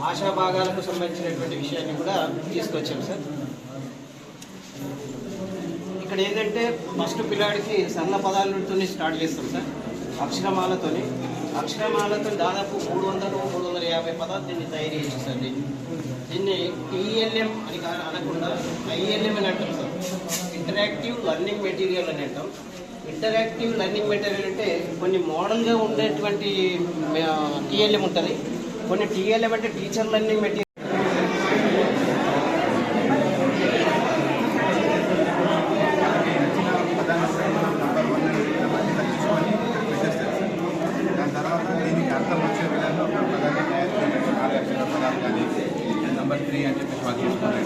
భాషా భాగాలకు సంబంధించినటువంటి విషయాన్ని కూడా తీసుకొచ్చాం సార్. ఇక్కడ ఏంటంటే ఫస్ట్ పిల్లాడికి సరళ పదాలతో స్టార్ట్ చేస్తాం సార్. అక్షరమాలతోని. అక్షరమాలతో దాదాపు మూడు వందలు మూడు వందల యాభై పదాలు దీన్ని తయారు చేసి సార్ దీన్ని. దీన్ని టీఎల్ఎం అని అనకుండా ఐఎల్ఎం అని అంటాం సార్. ఇంటరాక్టివ్ లర్నింగ్ మెటీరియల్ అని అంటాం. ఇంటరాక్టివ్ లర్నింగ్ మెటీరియల్ అంటే కొన్ని మోడల్గా ఉండేటువంటి టీఎల్ఎం ఉంటుంది. కొన్ని టీఎల్ఎం అంటే టీచర్ లెర్నింగ్ మెటీరియల్ దాని తర్వాత దీనికి అర్థం వచ్చే విధంగా ఒక పదాన్ని తయారు చేయడం ఆరు అక్షర పదాలు కానీ నెంబర్ త్రీ అని చెప్పేసి వాళ్ళు తీసుకుంటారు.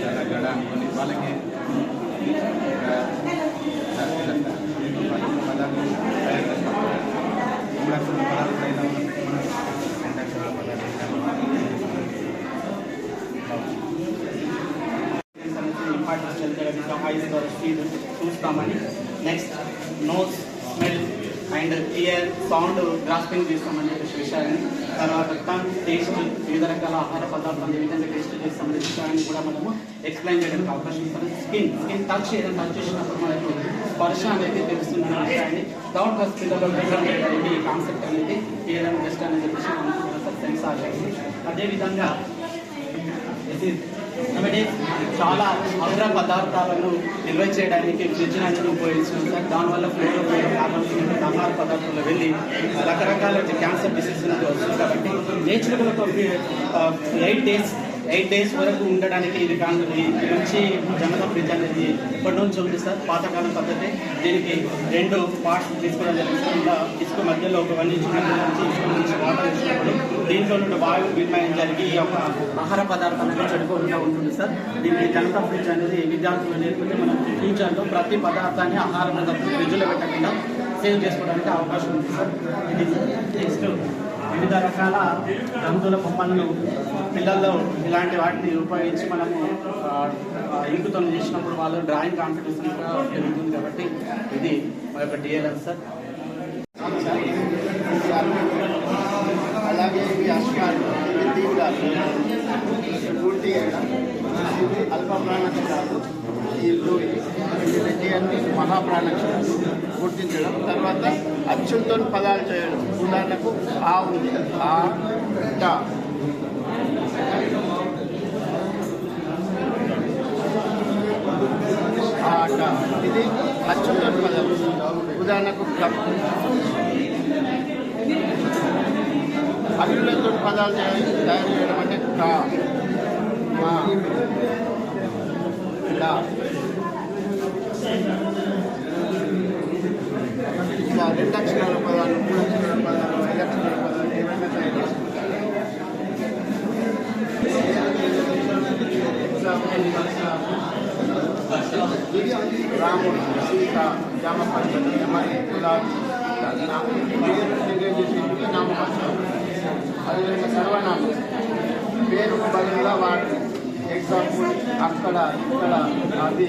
చాలా గడ అనుకొని వాళ్ళకి ఆ, ఇదంతా. దీంతో పాటు పదాలు తయారు చేస్తాం మూడు అక్షరాల పదాలు పైన ఉన్న పెట్టుకుని రెండు అక్షరాల పదాలు ఇంపార్టెన్స్ తెలియజేయడం ఐదు స్పీడ్ చూస్తామని. Next nose smell and ear sound grasping చేస్తామని చెప్పేసి విషయాన్ని. తర్వాత టంగ్ టేస్ట్ వివిధ రకాల ఆహార పదార్థాలు ఏ విధంగా టేస్ట్ చేస్తామనే విషయాన్ని కూడా మనము ఎక్స్ప్లెయిన్ చేయడానికి అవకాశం ఇస్తాము. స్కిన్ స్కిన్ టచ్ ఏదైనా టచ్ చేసినప్పుడు మనకు స్పర్శ అనేది తెలుస్తున్న విషయాన్ని డౌట్ హాస్పిటల్లో ఈ కాన్సెప్ట్ అనేది ఏదైనా బెస్ట్ అని చెప్పేసి మనం సెన్సార్ అదేవిధంగా కాబట్టి చాలా అగ్ర పదార్థాలను నిల్వ చేయడానికి ఫ్రిడ్జ్ అనేది ఉపయోగిస్తున్నాం సార్ దానివల్ల ఫ్లోలో కావాల్సిన ఆహార పదార్థాలు వెళ్ళి రకరకాల క్యాన్సర్ డిసీజ్ అనేది వస్తుంది కాబట్టి నేచురల్గా ఒక ఎయిట్ డేస్ ఎయిట్ డేస్ వరకు ఉండడానికి ఇది కానీ మంచి జనత ఫ్రిడ్జ్ అనేది ఇప్పటి నుంచి ఉంది సార్. పాతకాలం పద్ధతి. దీనికి రెండు పార్ట్స్ తీసుకోవడం జరిగింది. ఇసుక మధ్యలో ఒక వన్ ఇంచ్ నుంచి ఇసుక నుంచి వాటర్ ఇచ్చినప్పుడు దీంట్లో నుండి వాయువు వినిమయం జరిగి ఈ యొక్క ఆహార పదార్థం అనేది చెడిపోకుండా ఉంటుంది సార్. దీనికి జనత ఫ్రిడ్జ్ అనేది విద్యార్థులు నేర్పితే మనం ఫ్యూచర్లో ప్రతి పదార్థాన్ని ఆహార పదార్థం ఫ్రిడ్జ్లో పెట్టకుండా సేవ్ చేసుకోవడానికి అవకాశం ఉంది సార్. ఇది నెక్స్ట్ వివిధ రకాల జంతువుల బొమ్మలను పిల్లల్లో ఇలాంటి వాటిని ఉపయోగించి మనము ఇంకుతో చేసినప్పుడు వాళ్ళు డ్రాయింగ్ కాంపిటీషన్ కూడా జరుగుతుంది కాబట్టి ఇది మా యొక్క డిఎల్ఎఫ్ సార్ అలాగే తీవ్రాలు పూర్తి అల్ప ప్రాణక్షరాలు కాదు. ఈ రెడ్డి అని గుర్తించడం. తర్వాత అచ్చులతో పదాలు చేయడం. ఉదాహరణకు ఆ ఉంది. ఆ ట ఆట ఇది అచ్చుతో పదం. ఉదాహరణకు క్లబ్ అల్లులతో పదాలు చేయ- తయారు చేయడం అంటే కా మా ఇలా రెండు అక్షరాల పదాలు మూడు అక్షరాల పదాలు ఐదు అక్షరాల పదాలు ఏమైనా తయారు చేసుకుంటారు రాముడు సీత జామ పంచమి యమని గులాబీ నామపత్రం అదేవిధంగా సర్వనామం పేరు బదులుగా వాడు ఎగ్జాంపుల్ అక్కడ ఇక్కడ అది